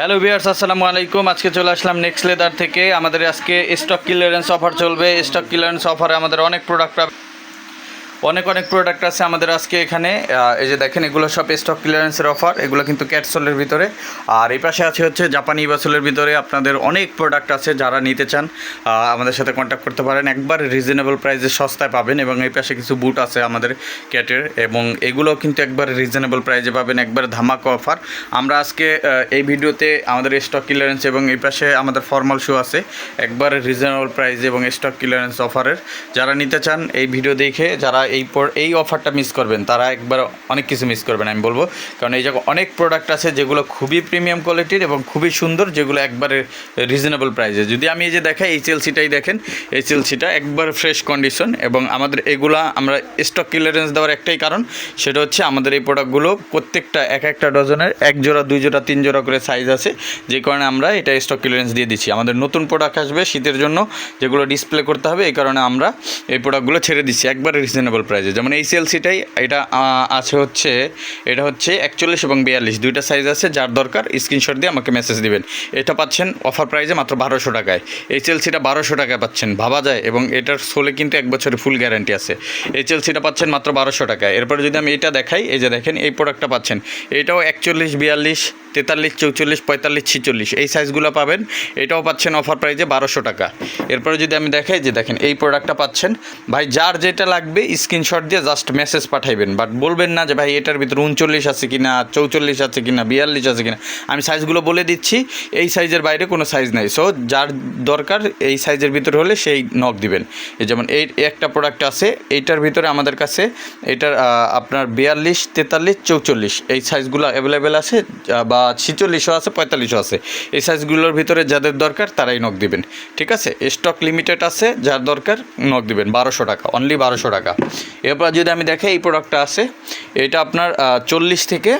Hello viewers আসসালামু আলাইকুম। আজকে চলে আসলাম নেক্সট লেদার থেকে। আমাদের আজকে স্টক ক্লিয়ারেন্স অফার চলবে। স্টক ক্লিয়ারেন্স অফারে আমাদের অনেক প্রোডাক্ট অনেক অনেক প্রোডাক্ট আছে আমাদের আজকে এখানে। এই যে দেখেন, এগুলো সব স্টক ক্লিয়ারেন্সের অফার এগুলো কিন্তু ক্যাটসোলের ভিতরে। আর এই পাশে আছে হচ্ছে জাপানি বাসলের ভিতরে আপনাদের অনেক প্রোডাক্ট আছে যারা নিতে চান। আমাদের সাথে কন্ট্যাক্ট করতে পারেন। একবার রিজনেবল প্রাইসে সস্তায় পাবেন এবং এই পাশে কিছু বুট আছে আমাদের ক্যাটের এবং এগুলো কিন্তু একবার রিজনেবল প্রাইসে পাবেন, একবার ধামাকা অফার আমরা আজকে এই ভিডিওতে আমাদের স্টক ক্লিয়ারেন্স এবং এই পাশে আমাদের ফর্মাল শু আছে। একবার রিজনেবল প্রাইস এবং স্টক ক্লিয়ারেন্স অফারের যারা নিতে চান, এই ভিডিও দেখে, যারা এই এই অফারটা মিস করবেন, তারা একবার অনেক কিছু মিস করবেন, আমি বলব। কারণ এই জায়গায় অনেক প্রোডাক্ট আছে যেগুলো খুবই প্রিমিয়াম কোয়ালিটির এবং খুবই সুন্দর, যেগুলো একবারে রিজনেবল প্রাইসে যদি আমি এই যে দেখাই, এই চেলসিটাই দেখেন, এই চেলসিটা একবার ফ্রেশ কন্ডিশন এবং আমাদের এগুলা আমরা স্টক ক্লিয়ারেন্স দেওয়ার একটাই কারণ, সেটা হচ্ছে আমাদের এই প্রোডাক্টগুলো প্রত্যেকটা এক একটা ডজনের, এক জোড়া, দুই জোড়া, তিন জোড়া করে সাইজ আছে, যে কারণে আমরা এটা স্টক ক্লিয়ারেন্স দিয়ে দিচ্ছি। আমাদের নতুন প্রোডাক্ট আসবে শীতের জন্য, যেগুলো ডিসপ্লে করতে হবে, এই কারণে আমরা এই প্রোডাক্টগুলো ছেড়ে দিচ্ছি, একবারে রিজনেবল প্রাইসে যেমন এই সিএলসিটাই এটা আছে হচ্ছে, এটা হচ্ছে একচল্লিশ এবং বিয়াল্লিশ। দুইটা সাইজ আছে, যার দরকার স্ক্রিনশট দিয়ে আমাকে মেসেজ দিবেন। এটা পাচ্ছেন অফার প্রাইসে মাত্র বারোশো টাকায়। এই চেলসিটা বারোশো টাকায় পাচ্ছেন, ভাবা যায়। এবং এটার সোলে কিন্তু এক বছরের ফুল গ্যারান্টি আছে। এই চেলসিটা পাচ্ছেন মাত্র বারোশো টাকায়। এরপরে যদি আমি এটা দেখাই, এই যে দেখেন, এই প্রোডাক্টটা পাচ্ছেন। এটাও একচল্লিশ, বিয়াল্লিশ, তেতাল্লিশ, চৌচল্লিশ, পঁয়তাল্লিশ, ছিচল্লিশ। এই সাইজগুলো পাবেন, এটাও পাচ্ছেন অফার প্রাইজে বারোশো টাকা। এরপরে যদি আমি দেখাই যে দেখেন, এই প্রোডাক্টটা পাচ্ছেন, ভাই, যার যেটা লাগবে স্ক্রিনশট দিয়ে জাস্ট মেসেজ পাঠাইবেন। বাট বলবেন না যে, ভাই, এটার ভিতরে উনচল্লিশ আছে কিনা, চৌচল্লিশ আছে কিনা, বিয়াল্লিশ আছে কিনা? আমি সাইজগুলো বলে দিচ্ছি, এই সাইজের বাইরে কোনো সাইজ নাই। সো যার দরকার, এই সাইজের ভিতরে হলে সেই নক দিবেন। যেমন এই একটা প্রোডাক্ট আছে, এইটার ভিতরে আমাদের কাছে এটার আপনার বিয়াল্লিশ, তেতাল্লিশ, চৌচল্লিশ। এই সাইজগুলো অ্যাভেলেবেল আছে বা ছিচল্লিশও আছে, পঁয়তাল্লিশও আছে। এই সাইজগুলোর ভিতরে যাদের দরকার, তারাই নক দিবেন। ঠিক আছে? স্টক লিমিটেড আছে, যার দরকার নক দিবেন। বারোশো টাকা অনলি বারোশো টাকা। এরপর যদি আমি দেখে এই প্রোডাক্টটা আছে, এটা আপনার চল্লিশ থেকে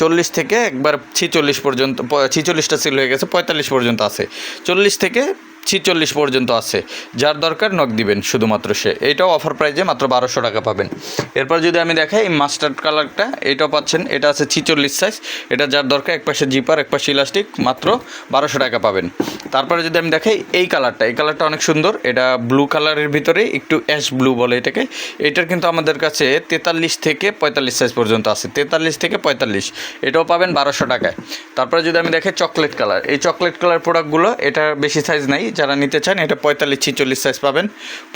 চল্লিশ থেকে একবার ছিচল্লিশ পর্যন্ত ছিচল্লিশটা সেল হয়ে গেছে, পঁয়তাল্লিশ পর্যন্ত আছে। চল্লিশ থেকে ছিচল্লিশ পর্যন্ত আছে। যার দরকার নক দিবেন শুধুমাত্র সে। এটাও অফার প্রাইজে মাত্র বারোশো টাকা পাবেন। এরপর যদি আমি দেখাই, এই মাস্টার্ড কালারটা এটাও পাচ্ছেন। এটা আছে ছিচল্লিশ সাইজ এটা যার দরকার, এক পাশে জিপার এক পাশে ইলাস্টিক মাত্র বারোশো টাকা পাবেন। তারপরে যদি আমি দেখাই, এই কালারটা এই কালারটা অনেক সুন্দর। এটা ব্লু কালারের ভিতরে, একটু অ্যাশ ব্লু বলে এটাকে। এটার কিন্তু আমাদের কাছে তেতাল্লিশ থেকে পঁয়তাল্লিশ সাইজ পর্যন্ত আছে। তেতাল্লিশ থেকে পঁয়তাল্লিশ। এটাও পাবেন বারোশো টাকায়। তারপরে যদি আমি দেখাই চকলেট কালার এই চকলেট কালার প্রোডাক্টগুলো এটা বেশি সাইজ নাই যারা নিতে চান, এটা পঁয়তাল্লিশ ছিচল্লিশ সাইজ পাবেন।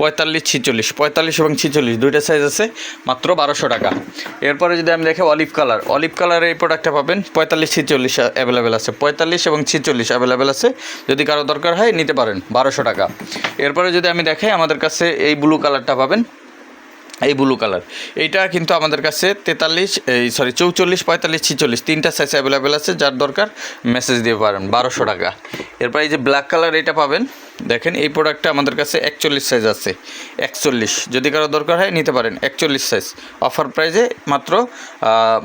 পঁয়তাল্লিশ ছিচল্লিশ, পঁয়তাল্লিশ এবং ছিচল্লিশ, দুইটা সাইজ আছে, মাত্র বারোশো টাকা। এরপরে যদি আমি দেখি অলিভ কালার অলিভ কালারের এই প্রোডাক্টটা পাবেন, পঁয়তাল্লিশ ছিচল্লিশ অ্যাভেলেবেল আছে। পঁয়তাল্লিশ এবং ছিচল্লিশ অ্যাভেলেবেল আছে, যদি কারও দরকার হয়, নিতে পারেন, বারোশো টাকা। এরপরে যদি আমি দেখাই, আমাদের কাছে এই ব্লু কালারটা পাবেন এই ব্লু কালার এইটা কিন্তু আমাদের কাছে তেতাল্লিশ, এই সরি চৌচল্লিশ, পঁয়তাল্লিশ, ছিচল্লিশ, তিনটা সাইজ অ্যাভেলেবেল আছে, যার দরকার মেসেজ দিয়ে পারেন, বারোশো টাকা। এরপর এই যে ব্ল্যাক কালার এটা পাবেন, দেখেন এই প্রোডাক্টটা আমাদের কাছে একচল্লিশ সাইজ আছে, একচল্লিশ। যদি কারও দরকার হয় নিতে পারেন, একচল্লিশ সাইজ অফার প্রাইজে মাত্র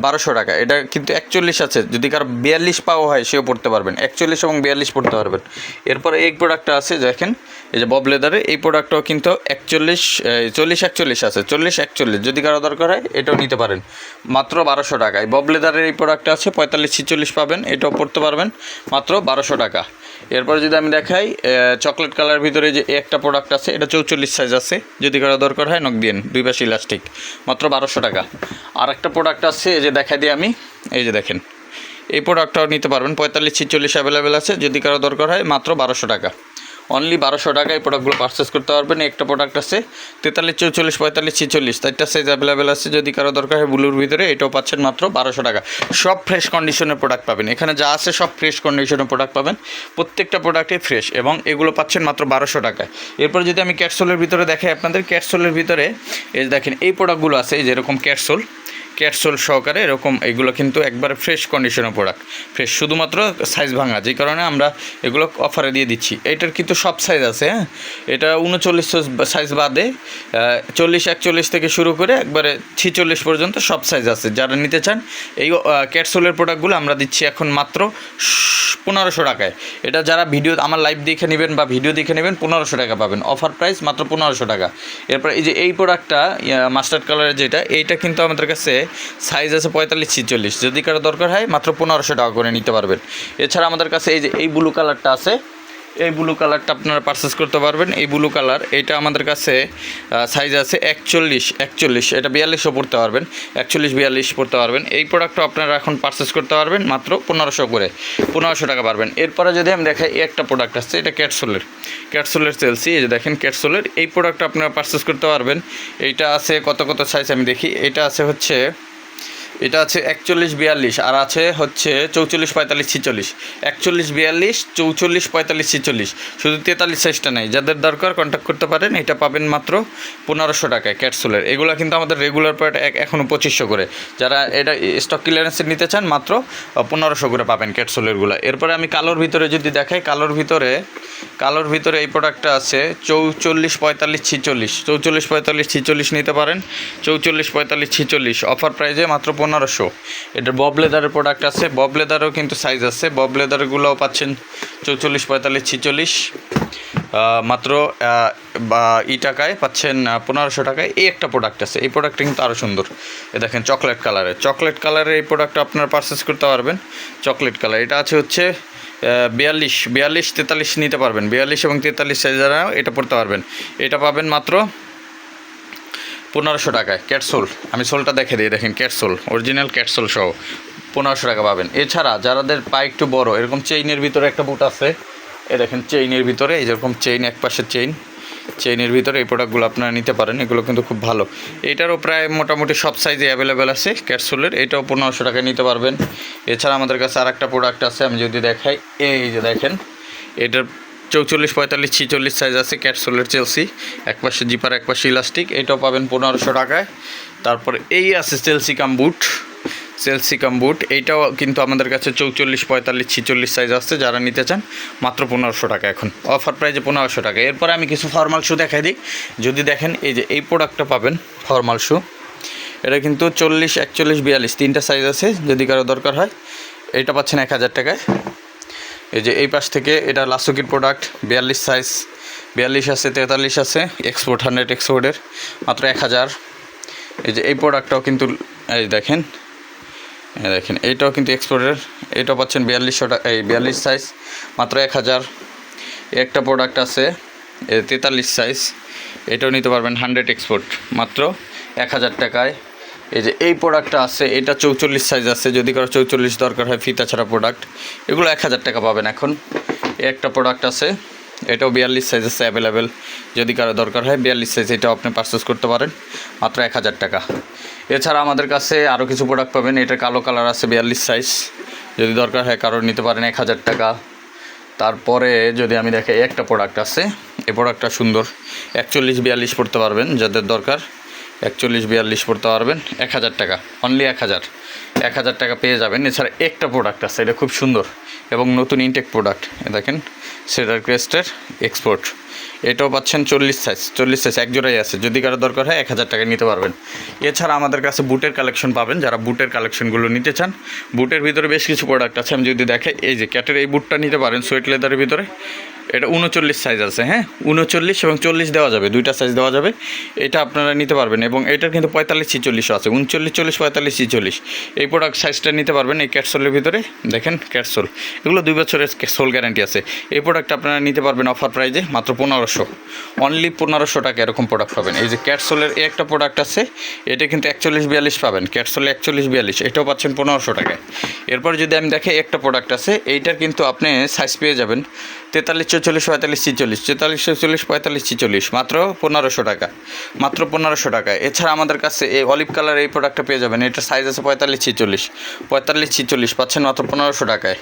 বারোশো টাকা। এটা কিন্তু একচল্লিশ আছে, যদি কারও বিয়াল্লিশ পাওয়া হয়, সেও পড়তে পারবেন। একচল্লিশ এবং বিয়াল্লিশ পড়তে পারবেন। এরপরে এই প্রোডাক্টটা আছে, দেখেন এই যে বব লেদারে এই প্রোডাক্টটাও কিন্তু একচল্লিশ চল্লিশ একচল্লিশ আছে, চল্লিশ একচল্লিশ, যদি কারও দরকার হয়, এটাও নিতে পারেন। মাত্র বারোশো টাকায়। বব লেদারের এই প্রোডাক্টটা আছে, পঁয়তাল্লিশ ছিচল্লিশ পাবেন, এটাও পড়তে পারবেন, মাত্র বারোশো টাকা। এরপর যদি আমি দেখাই চকলেট কালার ভিতরে যে একটা প্রোডাক্ট আছে, এটা চৌচল্লিশ সাইজ আছে, যদি কারও দরকার হয় নক দিন দুই পাশে ইলাস্টিক মাত্র বারোশো টাকা। আর একটা প্রোডাক্ট আছে, এই যে দেখাই দিই আমি, এই যে দেখেন, এই প্রোডাক্টটাও নিতে পারবেন, পঁয়তাল্লিশ ছিচল্লিশ অ্যাভেলেবেল আছে, যদি কারও দরকার হয়, মাত্র বারোশো টাকা। অনলি বারোশো টাকায় প্রোডাক্টগুলো পারচেস করতে পারবেন। একটা প্রোডাক্ট আছে তেতাল্লিশ, চৌচল্লিশ, পঁয়তাল্লিশ, ছিচল্লিশ। চারটা সাইজ অ্যাভেলেবেল আছে। যদি কারও দরকার হয় ব্লুর ভিতরে, এটাও পাচ্ছেন মাত্র বারোশো টাকা। সব ফ্রেশ কন্ডিশনের প্রোডাক্ট পাবেন। এখানে যা আছে সব ফ্রেশ কন্ডিশনের প্রোডাক্ট পাবেন। প্রত্যেকটা প্রোডাক্টই ফ্রেশ এবং এগুলো পাচ্ছেন মাত্র বারোশো টাকায়। এরপর যদি আমি ক্যাটসোলের ভিতরে দেখাই আপনাদের ক্যাটসোলের ভিতরে, এই দেখেন, এই প্রোডাক্টগুলো আছে যেরকম ক্যাটসোল ক্যাটসোল সহকারে এরকম এগুলো কিন্তু একবারে ফ্রেশ কন্ডিশনের প্রোডাক্ট ফ্রেশ শুধুমাত্র সাইজ ভাঙা, যে কারণে আমরা এগুলো অফারে দিয়ে দিচ্ছি। এটার কিন্তু সব সাইজ আছে হ্যাঁ? এটা উনচল্লিশ সাইজ বাদে চল্লিশ, একচল্লিশ থেকে শুরু করে একবারে ছিচল্লিশ পর্যন্ত সব সাইজ আছে। যারা নিতে চান, এই ক্যাটসোলের প্রোডাক্টগুলো আমরা দিচ্ছি এখন মাত্র পনেরোশো টাকায়। এটা যারা ভিডিও আমার লাইভ দেখে নেবেন বা ভিডিও দেখে নেবেন, পনেরোশো টাকা পাবেন। অফার প্রাইস মাত্র পনেরোশো টাকা। এরপর এই যে এই প্রোডাক্টটা মাস্টার্ড কালারের যেটা, এইটা কিন্তু আমাদের কাছে সাইজ আছে পঁয়তাল্লিশ ছিচল্লিশ যদি কারও দরকার হয়, মাত্র পনেরোশো টাকা করে নিতে পারবেন। এছাড়া আমাদের কাছে এই যে, এই ব্লু কালারটা আছে এই ব্লু কালারটা আপনারা পারচেস করতে পারবেন। এই ব্লু কালার এটা আমাদের কাছে সাইজ আছে একচল্লিশ একচল্লিশ, এটা বিয়াল্লিশও পড়তে পারবেন। একচল্লিশ, বিয়াল্লিশ পড়তে পারবেন। এই প্রোডাক্টটা আপনারা এখন পারচেস করতে পারবেন মাত্র পনেরোশো করে, পনেরোশো টাকা পারবেন। এরপরে যদি আমি দেখাই, এই একটা প্রোডাক্ট আসছে, এটা ক্যাটসোলের ক্যাটসোলের সেলসি এই যে দেখেন ক্যাটসোলের এই প্রোডাক্টটা আপনারা পারচেস করতে পারবেন। এইটা আছে, কত কত সাইজ আমি দেখি, এটা আছে হচ্ছে এটা আছে একচল্লিশ বিয়াল্লিশ, আর আছে হচ্ছে চৌচল্লিশ পঁয়তাল্লিশ ছিচল্লিশ। একচল্লিশ বিয়াল্লিশ, চৌচল্লিশ পঁয়তাল্লিশ ছিচল্লিশ। শুধু তেতাল্লিশ সাইজটা নেই, যাদের দরকার কন্ট্যাক্ট করতে পারেন, এটা পাবেন মাত্র পনেরোশো টাকায় ক্যাটসুলের এগুলো কিন্তু আমাদের রেগুলার প্রাইট এখনও পঁচিশশো করে। যারা এটা স্টক ক্লিয়ারেন্সে নিতে চান, মাত্র পনেরোশো করে পাবেন ক্যাটসুলেরগুলো এরপরে আমি কালোর ভিতরে যদি দেখাই, কালোর ভিতরে কালোর ভিতরে এই প্রোডাক্টটা আছে চৌচল্লিশ পঁয়তাল্লিশ ছিচল্লিশ। চৌচল্লিশ পঁয়তাল্লিশ ছিচল্লিশ নিতে পারেন, চৌচল্লিশ পঁয়তাল্লিশ ছিচল্লিশ। অফার প্রাইজে মাত্র পনেরোশো। এটা বব লেদারের প্রোডাক্ট আছে। বব লেদারও কিন্তু সাইজ আছে। বব লেদারগুলোও পাচ্ছেন চৌচল্লিশ, পঁয়তাল্লিশ, ছিচল্লিশ। মাত্র বা, ই টাকায় পাচ্ছেন পনেরোশো টাকায়। এই একটা প্রোডাক্ট আছে। এই প্রোডাক্টটা কিন্তু আরও সুন্দর। এ দেখেন চকলেট কালারের চকলেট কালারের এই প্রোডাক্টটা আপনারা পারচেস করতে পারবেন। চকলেট কালার এটা আছে হচ্ছে বিয়াল্লিশ। বিয়াল্লিশ, তেতাল্লিশ নিতে পারবেন। বিয়াল্লিশ এবং তেতাল্লিশ সাইজেরা এটা পড়তে পারবেন। এটা পাবেন মাত্র পনেরোশো টাকায় ক্যাটসোল। আমি সোলটা দেখে দিই, দেখেন ক্যাটসোল অরিজিনাল ক্যাটসোল সহ। পনেরোশো টাকা পাবেন। এছাড়া যারাদের পা একটু বড়, এরকম চেইনের ভিতরে একটা বুট আছে। এ দেখেন চেইনের ভিতরে, এই যেরকম চেইন এক পাশের চেইন চেইনের ভিতরে এই প্রোডাক্টগুলো আপনারা নিতে পারেন, এগুলো কিন্তু খুব ভালো। এটারও প্রায় মোটামুটি সব সাইজে অ্যাভেলেবেল আছে ক্যাটসোলের, এটাও পনেরোশো টাকায় নিতে পারবেন। এছাড়া আমাদের কাছে আর একটা প্রোডাক্ট আছে, আমি যদি দেখাই, এই যে দেখেন, এটার চৌচল্লিশ, পঁয়তাল্লিশ, ছিচল্লিশ সাইজ আছে ক্যাটসোলের চেলসি এক পাশে জিপার এক পাশে ইলাস্টিক এটাও পাবেন পনেরোশো টাকায়। তারপর এই আছে চেলসি কাম বুট চেলসি কাম বুট এইটাও কিন্তু আমাদের কাছে চৌচল্লিশ, পঁয়তাল্লিশ, ছিচল্লিশ সাইজ আসছে যারা নিতে চান, মাত্র পনেরোশো টাকা এখন। অফার প্রাইজে পনেরোশো টাকা। এরপরে আমি কিছু ফর্মাল শু দেখাই দিই। যদি দেখেন, এই যে এই প্রোডাক্টটা পাবেন ফর্মাল শু এটা কিন্তু চল্লিশ, একচল্লিশ, বিয়াল্লিশ, তিনটা সাইজ আছে, যদি কারও দরকার হয়। এটা পাচ্ছেন এক হাজার টাকায়। এই যে এই পাশ থেকে এটা লাসুকির প্রোডাক্ট বিয়াল্লিশ সাইজ বিয়াল্লিশ আছে, তেতাল্লিশ আছে এক্সপোর্ট হান্ড্রেড এক্সপোর্টের মাত্র এক হাজার। এই যে এই প্রোডাক্টটাও কিন্তু, এই দেখেন দেখেন, এইটাও কিন্তু এক্সপোর্টের এটাও পাচ্ছেন বিয়াল্লিশশো টাকা এই বিয়াল্লিশ সাইজ মাত্র এক হাজার। একটা প্রোডাক্ট আছে তেতাল্লিশ সাইজ এটাও নিতে পারবেন হান্ড্রেড এক্সপোর্ট মাত্র এক হাজার টাকায়। এই যে এই প্রোডাক্টটা আছে, এটা চৌচল্লিশ সাইজ আছে, যদি কারও চৌচল্লিশ দরকার হয় ফিতা ছাড়া প্রোডাক্ট এগুলো এক হাজার টাকা পাবেন এখন। একটা প্রোডাক্ট আছে, এটাও বিয়াল্লিশ সাইজ আছে অ্যাভেলেবেল যদি কারও দরকার হয় বিয়াল্লিশ সাইজ এটাও আপনি পারচেস করতে পারেন, মাত্র এক হাজার টাকা। এছাড়া আমাদের কাছে আরও কিছু প্রোডাক্ট পাবেন, এটা কালো কালার আছে বিয়াল্লিশ সাইজ যদি দরকার হয় কারোর নিতে পারেন এক হাজার টাকা। তারপরে যদি আমি দেখে একটা প্রোডাক্ট আছে, এই প্রোডাক্টটা সুন্দর, একচল্লিশ বিয়াল্লিশ পড়তে পারবেন, যাদের দরকার। একচল্লিশ, বিয়াল্লিশ পড়তে পারবেন, এক হাজার টাকা অনলি এক হাজার। এক হাজার টাকা পেয়ে যাবেন। এছাড়া একটা প্রোডাক্ট আছে, এটা খুব সুন্দর এবং নতুন ইনটেক প্রোডাক্ট দেখেন সেটার ক্রেস্টের এক্সপোর্ট এটাও পাচ্ছেন চল্লিশ সাইজ চল্লিশ সাইজ এক জোড়াই আছে। যদি কারও দরকার হয়, এক হাজার টাকা নিতে পারবেন। এছাড়া আমাদের কাছে বুটের কালেকশন পাবেন। যারা বুটের কালেকশনগুলো নিতে চান, বুটের ভিতরে বেশ কিছু প্রোডাক্ট আছে। আমি যদি দেখে, এই যে ক্যাটের এই বুটটা নিতে পারেন সোয়েট লেদারের ভিতরে। এটা উনচল্লিশ সাইজ আছে হ্যাঁ? উনচল্লিশ এবং চল্লিশ দেওয়া যাবে, দুইটা সাইজ দেওয়া যাবে। এটা আপনারা নিতে পারবেন এবং এটার কিন্তু পঁয়তাল্লিশ ছিচল্লিশও আছে, উনচল্লিশ, চল্লিশ, পঁয়তাল্লিশ, ছিচল্লিশ। এই প্রোডাক্ট সাইজটা নিতে পারবেন এই ক্যাটসোলের ভিতরে, দেখেন ক্যাটসোল এগুলো দুই বছরের সোল গ্যারান্টি আছে। এই প্রোডাক্ট আপনারা নিতে পারবেন অফার প্রাইজে মাত্র পনেরোশো। অনলি পনেরোশো টাকা এরকম প্রোডাক্ট পাবেন। এই যে ক্যাটসোলের এই একটা প্রোডাক্ট আছে, এটা কিন্তু একচল্লিশ, বিয়াল্লিশ পাবেন। ক্যাটসোলে একচল্লিশ, বিয়াল্লিশ, এটাও পাচ্ছেন পনেরোশো টাকায়। এরপর যদি আমি দেখে একটা প্রোডাক্ট আছে, এইটার কিন্তু আপনি সাইজ পেয়ে যাবেন তেতাল্লিশ, চৌচল্লিশ, পঁয়তাল্লিশ, ছিচল্লিশ। তেতাল্লিশ, চৌচল্লিশ, পঁয়তাল্লিশ, ছিচল্লিশ। মাত্র পনেরোশো টাকা। মাত্র পনেরোশো টাকা। এছাড়া আমাদের কাছে এই অলিভ কালার এই প্রোডাক্টটা পেয়ে যাবেন। এটার সাইজ আছে পঁয়তাল্লিশ, ছিচল্লিশ। পঁয়তাল্লিশ, ছিচল্লিশ পাচ্ছেন মাত্র পনেরোশো টাকায়।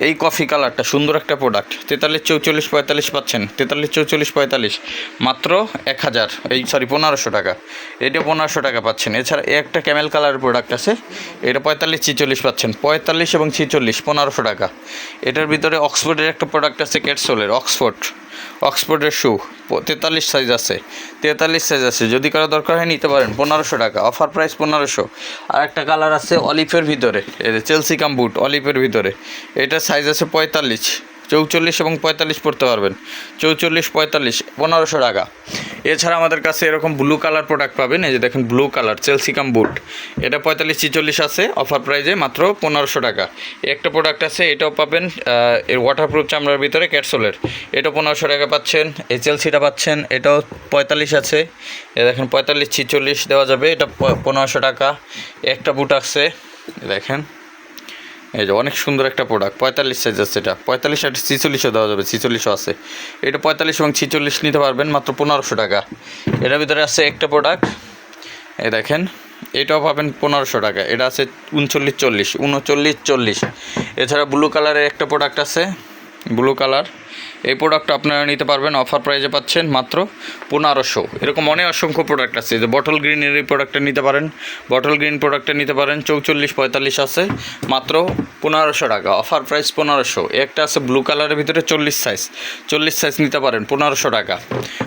এই কফি কালারটা সুন্দর একটা প্রোডাক্ট তেতাল্লিশ, চৌচল্লিশ, পঁয়তাল্লিশ পাচ্ছেন। তেতাল্লিশ, চৌচল্লিশ, পঁয়তাল্লিশ। মাত্র এক হাজার। এই সরি পনেরোশো টাকা। এটা পনেরোশো টাকা পাচ্ছেন। এছাড়া একটা ক্যামেল কালারের প্রোডাক্ট আছে। এটা পঁয়তাল্লিশ, ছিচল্লিশ পাচ্ছেন। পঁয়তাল্লিশ এবং ছিচল্লিশ, পনেরোশো টাকা। এটার ভিতরে অক্সফোর্ডের একটা প্রোডাক্ট আছে। ক্যাটসোলের অক্সফোর্ড। অক্সফোর্ডের শু তেতাল্লিশ সাইজ আছে। তেতাল্লিশ সাইজ আছে, যদি কারও দরকার হয় নিতে পারেন, পনেরোশো টাকা অফার প্রাইস পনেরোশো। আর একটা কালার আছে অলিফের ভিতরে চেলসিকাম চেলসি কাম বুট অলিফের ভিতরে। এটা সাইজ আছে পঁয়তাল্লিশ। চৌচল্লিশ এবং পঁয়তাল্লিশ পড়তে পারবেন। চৌচল্লিশ, পঁয়তাল্লিশ, পনেরোশো টাকা। এছাড়া আমাদের কাছে এরকম ব্লু কালার প্রোডাক্ট পাবেন, এই যে দেখেন ব্লু কালার চেলসিকাম বুট এটা পঁয়তাল্লিশ, ছিচল্লিশ আছে অফার প্রাইজে মাত্র পনেরোশো টাকা। একটা প্রোডাক্ট আছে, এটাও পাবেন এর ওয়াটারপ্রুফ চামড়ার ভিতরে ক্যাটসোলের এটা পনেরোশো টাকা পাচ্ছেন, এই চেলসিটা পাচ্ছেন, এটাও পঁয়তাল্লিশ আছে। এ দেখেন পঁয়তাল্লিশ, ছিচল্লিশ দেওয়া যাবে, এটা পনেরোশো টাকা। একটা বুট আছে, দেখেন। এই যে অনেক সুন্দর একটা প্রোডাক্ট পঁয়তাল্লিশ সাইজ আছে এটা। পঁয়তাল্লিশ আর ছিচল্লিশও দেওয়া যাবে, ছিচল্লিশও আছে। এটা পঁয়তাল্লিশ এবং ছিচল্লিশ নিতে পারবেন মাত্র পনেরোশো টাকা। এটার ভিতরে আছে একটা প্রোডাক্ট এই দেখেন, এটাও পাবেন পনেরোশো টাকা। এটা আছে উনচল্লিশ চল্লিশ উনচল্লিশ চল্লিশ। এছাড়া ব্লু কালারের একটা প্রোডাক্ট আছে ব্লু কালার এই প্রোডাক্ট আপনারা নিতে পারবেন অফার প্রাইজে পাচ্ছেন মাত্র পনেরোশো। এরকম অনেক অসংখ্য প্রোডাক্ট আছে। যে বটল গ্রিনের এই প্রোডাক্টটা নিতে পারেন। বটল গ্রিন প্রোডাক্টটা নিতে পারেন, চৌচল্লিশ, পঁয়তাল্লিশ আছে, মাত্র পনেরোশো টাকা। অফার প্রাইস পনেরোশো। একটা আছে ব্লু কালারের ভিতরে চল্লিশ সাইজ চল্লিশ সাইজ নিতে পারেন, পনেরোশো টাকা।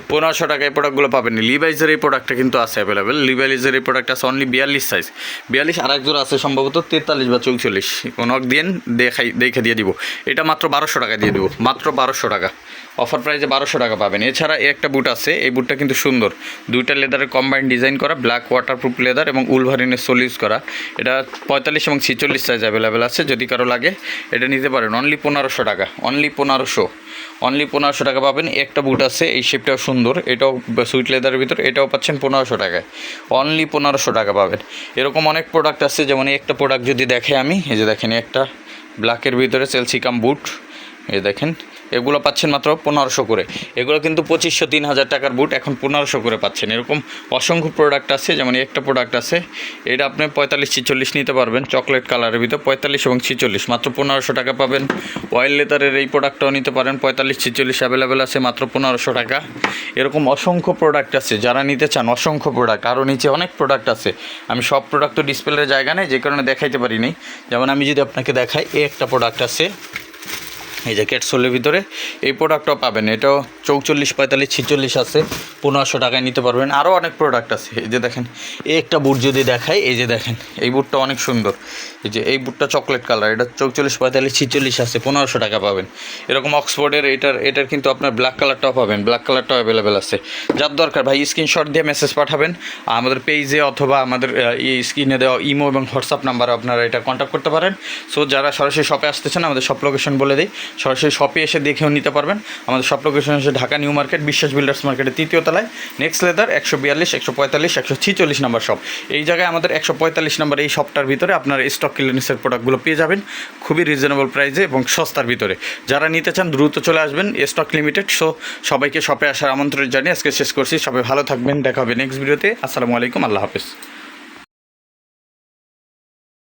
পনেরোশো টাকা এই প্রোডাক্টগুলো পাবেন। লিভাইজের এই প্রোডাক্টটা কিন্তু আছে অ্যাভেলেবেল লিভাইজের এই প্রোডাক্ট আছে অনলি বিয়াল্লিশ সাইজ বিয়াল্লিশ আর এক জোড়া আছে সম্ভবত তেতাল্লিশ বা চৌচল্লিশ। কোনো দিন, দেখাই, দেখে দিয়ে দিব। এটা মাত্র বারোশো টাকা দিয়ে দিব। মাত্র বারোশো টাকা। অফার প্রাইসে বারোশো টাকা পাবেন। এছাড়া এই একটা বুট আছে। এই বুটটা কিন্তু সুন্দর। দুইটা লেদারের কম্বাইন ডিজাইন করা ব্ল্যাক ওয়াটারপ্রুফ লেদার এবং উলভারিনের সোল ইউজ করা। এটা পঁয়তাল্লিশ এবং ছিচল্লিশ সাইজ অ্যাভেলেবেল আছে, যদি কারও লাগে। এটা নিতে পারেন। অনলি পনেরোশো টাকা। অনলি পনেরোশো। অনলি পনেরোশো টাকা পাবেন। একটা বুট আছে। এই শেপটাও সুন্দর। এটাও সুইট লেদারের ভিতর। এটাও পাচ্ছেন পনেরোশো টাকায়। অনলি পনেরোশো টাকা পাবেন। এরকম অনেক প্রোডাক্ট আছে। যেমন একটা প্রোডাক্ট যদি দেখে আমি, এই যে দেখেন একটা ব্ল্যাকের ভিতরে সেলসিকাম বুট এই দেখেন। এগুলো পাচ্ছেন মাত্র পনেরোশো করে। এগুলো কিন্তু পঁচিশশো, তিন হাজার টাকার বুট এখন পনেরোশো করে পাচ্ছেন। এরকম অসংখ্য প্রোডাক্ট আছে, যেমন একটা প্রোডাক্ট আছে, এটা আপনি পঁয়তাল্লিশ, ছিচল্লিশ নিতে পারবেন। চকলেট কালারের ভিতর পঁয়তাল্লিশ এবং ছিচল্লিশ, মাত্র পনেরোশো টাকা পাবেন। অয়েল লেদারের এই প্রোডাক্টটাও নিতে পারেন, পঁয়তাল্লিশ, ছিচল্লিশ অ্যাভেলেবেল আছে, মাত্র পনেরোশো টাকা। এরকম অসংখ্য প্রোডাক্ট আছে, যারা নিতে চান, অসংখ্য প্রোডাক্ট আরও নিচে অনেক প্রোডাক্ট আছে। আমি সব প্রোডাক্ট তো ডিসপ্লের জায়গা নেই, যে কারণে দেখাইতে পারিনি যেমন আমি যদি আপনাকে দেখাই, এই একটা প্রোডাক্ট আছে এই যে ক্যাটসোলের ভিতরে, এই প্রোডাক্টটাও পাবেন। এটাও চৌচল্লিশ, পঁয়তাল্লিশ, ছিচল্লিশ আছে। পনেরোশো টাকায় নিতে পারবেন। আরও অনেক প্রোডাক্ট আছে। এই যে দেখেন, এই একটা বুট যদি দেখাই, এই যে দেখেন, এই বুটটা অনেক সুন্দর। এই যে এই বুটটা চকলেট কালার এটা চৌচল্লিশ, পঁয়তাল্লিশ, ছিচল্লিশ আছে, পনেরোশো টাকা পাবেন। এরকম অক্সফোর্ডের এটার এটার কিন্তু আপনার ব্ল্যাক কালারটাও পাবেন। ব্ল্যাক কালারটাও অ্যাভেলেবেল আছে। যার দরকার ভাই স্ক্রিনশট দিয়ে মেসেজ পাঠাবেন। আমাদের পেজে অথবা আমাদের এই স্ক্রিনে দেওয়া ইমো এবং হোয়াটসঅ্যাপ নাম্বারে আপনারা এটা কন্ট্যাক্ট করতে পারেন। সো যারা সরাসরি শপে আসতেছেন, আমাদের সব লোকেশন বলে দিই। সরাসরি শপে এসে দেখেও নিতে পারবেন। আমাদের সব লোকেশন হচ্ছে Dhaka new market, Biswas builders মার্কেটের তৃতীয় তলায়। নেক্সট লেদার একশো বিয়াল্লিশ, একশো পঁয়তাল্লিশ, একশো ছিচল্লিশ নাম্বার শপ এই জায়গায় আমাদের একশো পঁয়তাল্লিশ নাম্বার এই শপটার ভিতরে আপনার স্টক ক্লিয়ারেন্সের প্রোডাক্টগুলো পেয়ে যাবেন খুবই রিজনেবল প্রাইসে এবং সস্তার ভিতরে। যারা নিতে চান দ্রুত চলে আসবেন স্টক লিমিটেড সো সবাইকে শপে আসার আমন্ত্রণ জানিয়ে আজকে শেষ করছি। সবাই ভালো থাকবেন, দেখা হবে নেক্সট ভিডিওতে আসসালামু আলাইকুম, আল্লাহ হাফেজ।